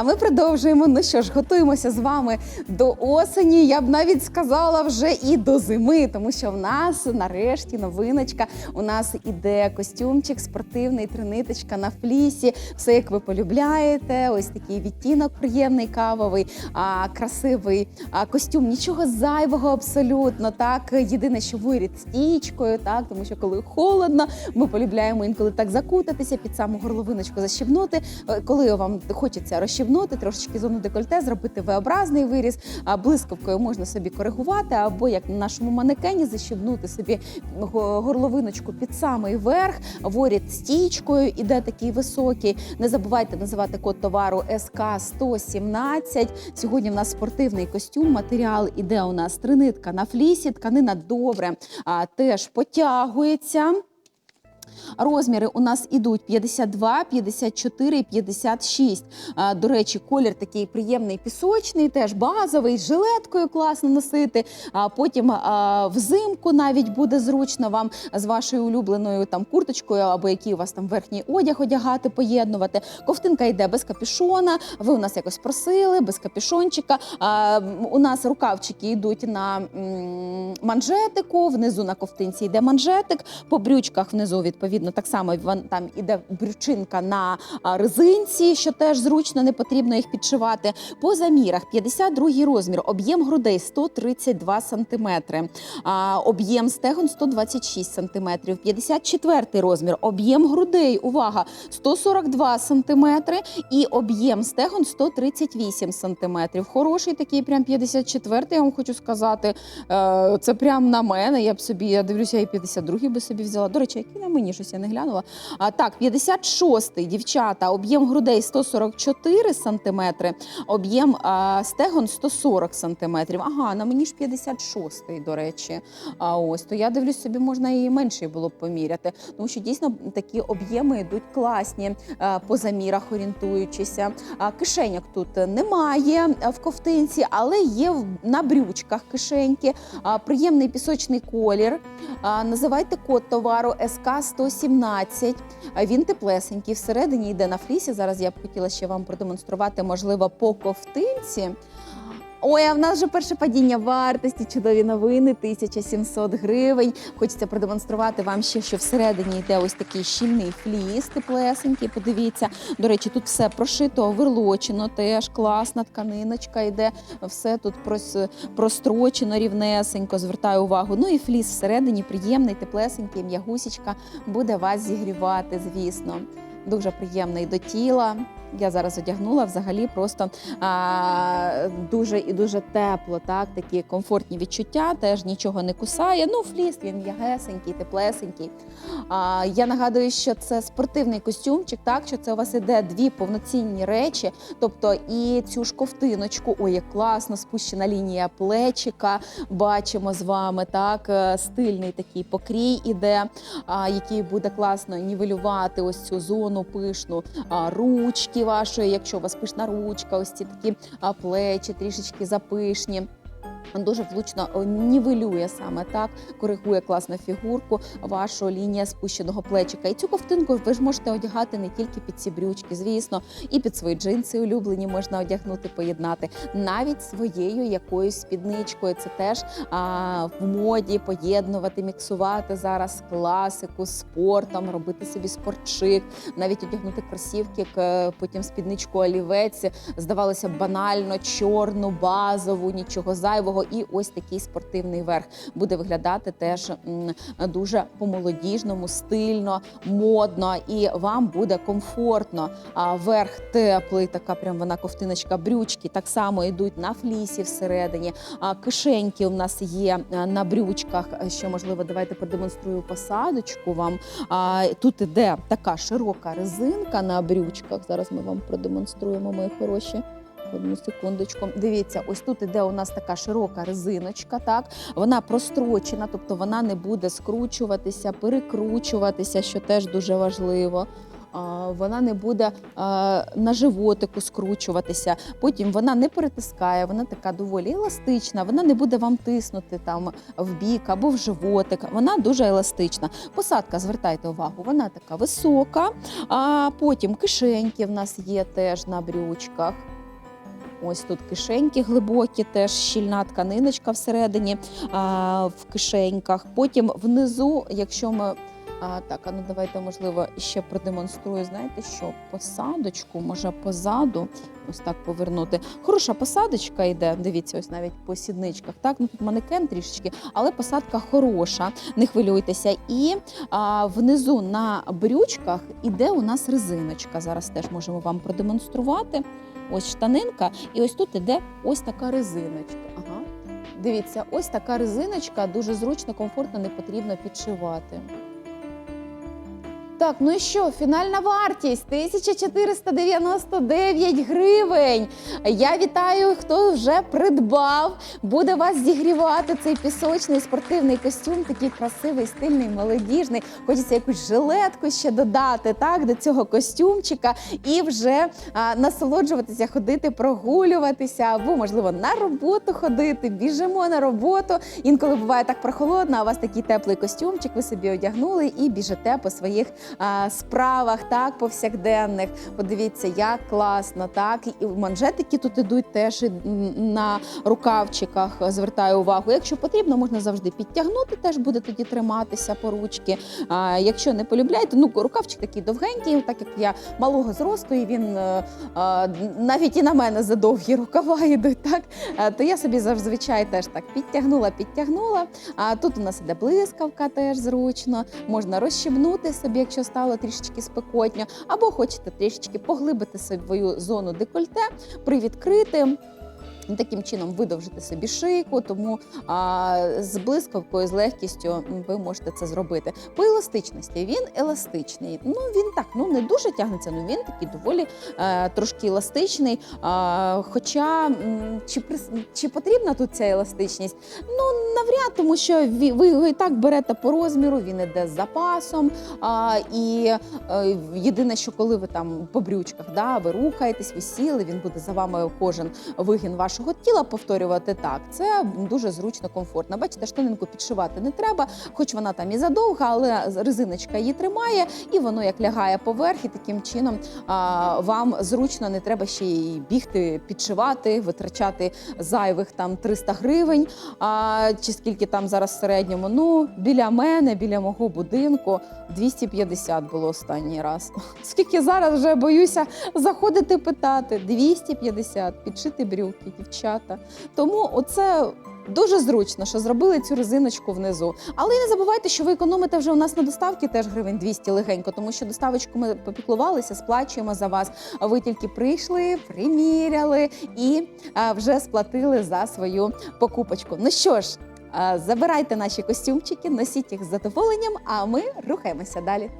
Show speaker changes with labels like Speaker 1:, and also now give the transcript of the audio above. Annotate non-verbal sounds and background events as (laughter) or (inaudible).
Speaker 1: А ми продовжуємо. Ну що ж, готуємося з вами до осені. Я б навіть сказала вже і до зими, тому що в нас нарешті новиночка. У нас іде костюмчик спортивний, триниточка на флісі. Все як ви полюбляєте. Ось такий відтінок приємний, кавовий, а, красивий а, костюм. Нічого зайвого абсолютно. Так, єдине, що вирід стічкою, так, тому що коли холодно, ми полюбляємо інколи так закутатися під саму горловиночку, защібнути. Е, Коли вам хочеться розщібнути, трошечки зону декольте, зробити V-образний виріз, а блискавкою можна собі коригувати, або як на нашому манекені защібнути собі горловиночку під самий верх, воріт стічкою, іде такий високий. Не забувайте називати код товару СК 117. Сьогодні в нас спортивний костюм. Матеріал іде у нас тринитка на флісі. Тканина добре а, теж потягується. Розміри у нас ідуть 52, 54 і 56. До речі, колір такий приємний пісочний, теж базовий, з жилеткою класно носити. А потім взимку навіть буде зручно вам з вашою улюбленою там курточкою або який у вас там верхній одяг одягати, поєднувати. Ковтинка йде без капюшона. Ви у нас якось просили, без капюшончика. А, у нас рукавчики йдуть на манжетику. Внизу на ковтинці йде манжетик. По брючках внизу відповідно так само там іде брючинка на резинці, що теж зручно, не потрібно їх підшивати. По замірах 52 розмір, об'єм грудей 132 см, об'єм стегон 126 см, 54 розмір, об'єм грудей, увага, 142 см і об'єм стегон 138 см. Хороший такий, прям 54 я вам хочу сказати. Е, Це прям на мене. Я б собі, я дивлюся, і 52 би собі взяла. До речі, який на мені щось я не глянула. А так, 56-й, дівчата, об'єм грудей 144 сантиметри, об'єм стегон 140 сантиметрів. Ага, на мені ж 56-й, до речі. А ось то я дивлюсь, собі можна і менший було б поміряти. Тому що дійсно такі об'єми йдуть класні по замірах, орієнтуючися. Кишеньок тут немає в ковтинці, але є на брючках кишеньки. Приємний пісочний колір. Називайте код товару СК 117. А, Він теплесенький. Всередині йде на флісі. Зараз я б хотіла ще вам продемонструвати, можливо, по ковтинці. Ой, а в нас вже перше падіння вартості, чудові новини, 1700 гривень. Хочеться продемонструвати вам ще, що всередині йде ось такий щільний фліс, теплесенький. Подивіться. До речі, тут все прошито, оверлочено, теж класна тканиночка йде. Все тут прос- прострочено рівнесенько. Звертаю увагу. Ну і фліс всередині приємний, теплесенький, м'ягусічка буде вас зігрівати, звісно. Дуже приємний до тіла. Я зараз одягнула взагалі просто а, дуже і дуже тепло, так, такі комфортні відчуття, теж нічого не кусає. Ну, фліс він м'ягесенький, теплесенький. А, я нагадую, що це спортивний костюмчик, так, що це у вас іде дві повноцінні речі, тобто і цю ж ковтиночку, ой, як класно, спущена лінія плечика, бачимо з вами, так, е, стильний такий покрій іде, а, який буде класно нівелювати ось цю зону пишну а, ручки вашої, якщо у вас пишна ручка, ось ці такі плечі трішечки запишні. Дуже влучно нівелює саме так, коригує класно фігурку, вашу лінія спущеного плечика. І цю ковтинку ви ж можете одягати не тільки під ці брючки, звісно, і під свої джинси улюблені можна одягнути, поєднати навіть своєю якоюсь спідничкою. Це теж а, в моді поєднувати, міксувати зараз класику спортом, робити собі спортчик, навіть одягнути кросівки, потім спідничку олівець. Здавалося банально, чорну, базову, нічого зайвого. І ось такий спортивний верх буде виглядати теж дуже по-молодіжному, стильно, модно, і вам буде комфортно. А верх теплий, така прям вона ковтиночка, брючки так само йдуть на флісі всередині. А кишеньки у нас є е, на брючках. Що можливо, давайте продемонструю посадочку вам. А, тут іде така широка резинка на брючках. Зараз ми вам продемонструємо, мої хороші. Одну секундочку. Дивіться, ось тут іде у нас така широка резиночка, так вона прострочена, тобто вона не буде скручуватися, перекручуватися, що теж дуже важливо. вона не буде на животику скручуватися. Потім вона не перетискає, вона така доволі еластична. Вона не буде вам тиснути там в бік або в животик. Вона дуже еластична. Посадка, звертайте увагу, вона така висока. А потім кишеньки в нас є теж на брючках. Ось тут кишеньки глибокі, теж щільна тканиночка всередині а, в кишеньках. Потім внизу, якщо ми а, так, а ну давайте, можливо, ще продемонструю. Знаєте, що посадочку, може позаду, ось так повернути. Хороша посадочка йде. Дивіться, ось навіть по сідничках. Так, ну тут манекен трішечки, але посадка хороша. Не хвилюйтеся. І а, внизу на брючках іде у нас резиночка. Зараз теж можемо вам продемонструвати. Ось штанинка, і ось тут іде ось така резиночка. Ага. Дивіться, ось така резиночка дуже зручно, комфортно, не потрібно підшивати. Так, ну і що? Фінальна вартість 1499 гривень. Я вітаю, хто вже придбав. Буде вас зігрівати цей пісочний спортивний костюм, такий красивий, стильний, молодіжний. Хочеться якусь жилетку ще додати так, до цього костюмчика і вже а, насолоджуватися, ходити, прогулюватися, або, можливо, на роботу ходити. Біжимо на роботу. Інколи буває так прохолодно, а у вас такий теплий костюмчик, ви собі одягнули і біжите по своїх справах, так, повсякденних. Подивіться, як класно, так. І манжетики тут ідуть теж на рукавчиках, звертаю увагу. Якщо потрібно, можна завжди підтягнути, теж буде тоді триматися по ручки. А, якщо не полюбляєте, ну рукавчик такий довгенький, так як я малого зросту, і він е, е, навіть і на мене задовгі рукава йдуть, так е, то я собі зазвичай теж так підтягнула, підтягнула. А тут у нас іде блискавка, теж зручно. Можна розщебнути собі, якщо стало трішечки спекотньо, або хочете трішечки поглибити свою зону декольте, привідкрити. І Таким чином видовжити собі шийку, тому а, з блискавкою, з легкістю ви можете це зробити. По еластичності він еластичний. Ну він так ну не дуже тягнеться, але він такий доволі е, трошки еластичний. А, хоча чи, чи потрібна тут ця еластичність? Ну навряд, тому що ві- ви його і так берете по розміру, він іде з запасом. А, і е, єдине, що коли ви там по брючках, да, ви рухаєтесь, ви сіли, він буде за вами кожен вигін вашого тіла повторювати так. Це дуже зручно, комфортно. Бачите, штанинку підшивати не треба, хоч вона там і задовга, але резиночка її тримає, і воно як лягає поверх, і таким чином а, вам зручно не треба ще й бігти, підшивати, витрачати зайвих там 300 гривень. А, чи скільки там зараз в середньому? Ну, біля мене, біля мого будинку 250 було останній раз. (laughs) Скільки зараз вже боюся заходити питати? 250, підшити брюки, дівчата. Тому оце. Дуже зручно, що зробили цю резиночку внизу. Але не забувайте, що ви економите вже у нас на доставки теж гривень 200 легенько, тому що доставочку ми попіклувалися, сплачуємо за вас. А ви тільки прийшли, приміряли і вже сплатили за свою покупочку. Ну що ж, забирайте наші костюмчики, носіть їх з задоволенням, а ми рухаємося далі.